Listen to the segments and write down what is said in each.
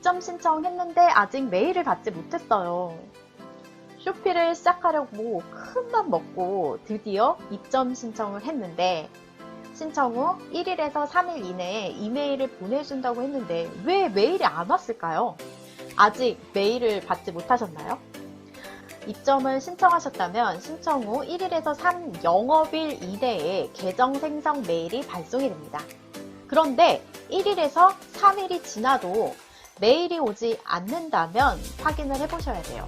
입점 신청했는데 아직 메일을 받지 못했어요. 쇼피를 시작하려고 큰 맘 먹고 드디어 입점 신청을 했는데 신청 후 1일에서 3일 이내에 이메일을 보내준다고 했는데 왜 메일이 안 왔을까요? 아직 메일을 받지 못하셨나요? 입점을 신청하셨다면 신청 후 1일에서 3 영업일 이내에 계정 생성 메일이 발송이 됩니다. 그런데 1일에서 3일이 지나도 메일이 오지 않는다면 확인을 해보셔야 돼요.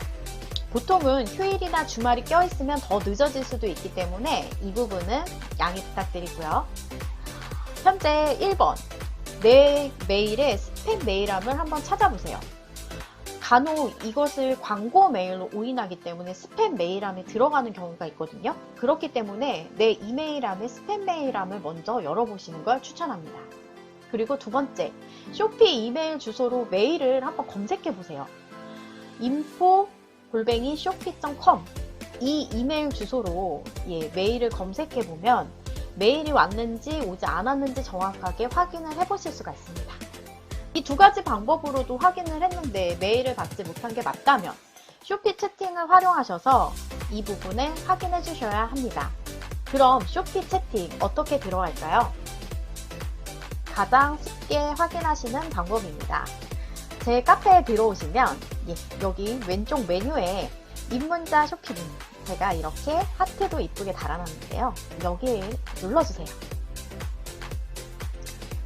보통은 휴일이나 주말이 껴있으면 더 늦어질 수도 있기 때문에 이 부분은 양해 부탁드리고요. 현재 1번, 내 메일의 스팸 메일함을 한번 찾아보세요. 간혹 이것을 광고 메일로 오인하기 때문에 스팸 메일함에 들어가는 경우가 있거든요. 그렇기 때문에 내 이메일함의 스팸 메일함을 먼저 열어보시는 걸 추천합니다. 그리고 두 번째, 쇼피 이메일 주소로 메일을 한번 검색해 보세요. info 골뱅이 쇼피.com 이 이메일 주소로 예, 메일을 검색해 보면 메일이 왔는지 오지 않았는지 정확하게 확인을 해 보실 수가 있습니다. 이 두 가지 방법으로도 확인을 했는데 메일을 받지 못한 게 맞다면 쇼피 채팅을 활용하셔서 이 부분을 확인해 주셔야 합니다. 그럼 쇼피 채팅 어떻게 들어갈까요? 가장 쉽게 확인하시는 방법입니다. 제 카페에 들어오시면 예, 여기 왼쪽 메뉴에 입문자 쇼핑 제가 이렇게 하트도 이쁘게 달아놨는데요. 여기에 눌러주세요.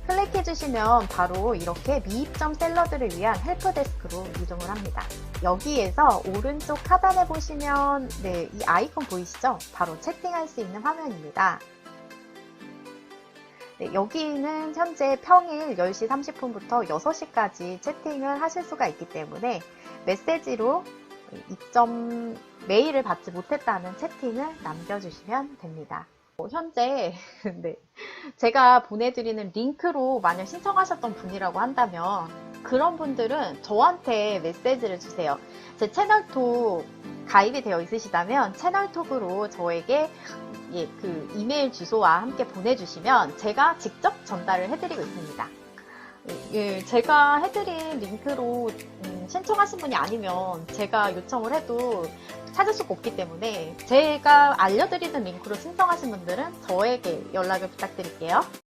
클릭해주시면 바로 이렇게 미입점 셀러들을 위한 헬프데스크로 이동을 합니다. 여기에서 오른쪽 하단에 보시면 네, 이 아이콘 보이시죠? 바로 채팅할 수 있는 화면입니다. 네, 여기는 현재 평일 10시 30분부터 6시까지 채팅을 하실 수가 있기 때문에 메시지로 입점 메일을 받지 못했다는 채팅을 남겨주시면 됩니다. 어, 현재 네, 제가 보내드리는 링크로 만약 신청하셨던 분이라고 한다면 그런 분들은 저한테 메시지를 주세요. 제 채널톡 가입이 되어 있으시다면 채널톡으로 저에게 예, 그 이메일 주소와 함께 보내주시면 제가 직접 전달을 해드리고 있습니다. 예, 제가 해드린 링크로 음, 신청하신 분이 아니면 제가 요청을 해도 찾을 수가 없기 때문에 제가 알려드리는 링크로 신청하신 분들은 저에게 연락을 부탁드릴게요.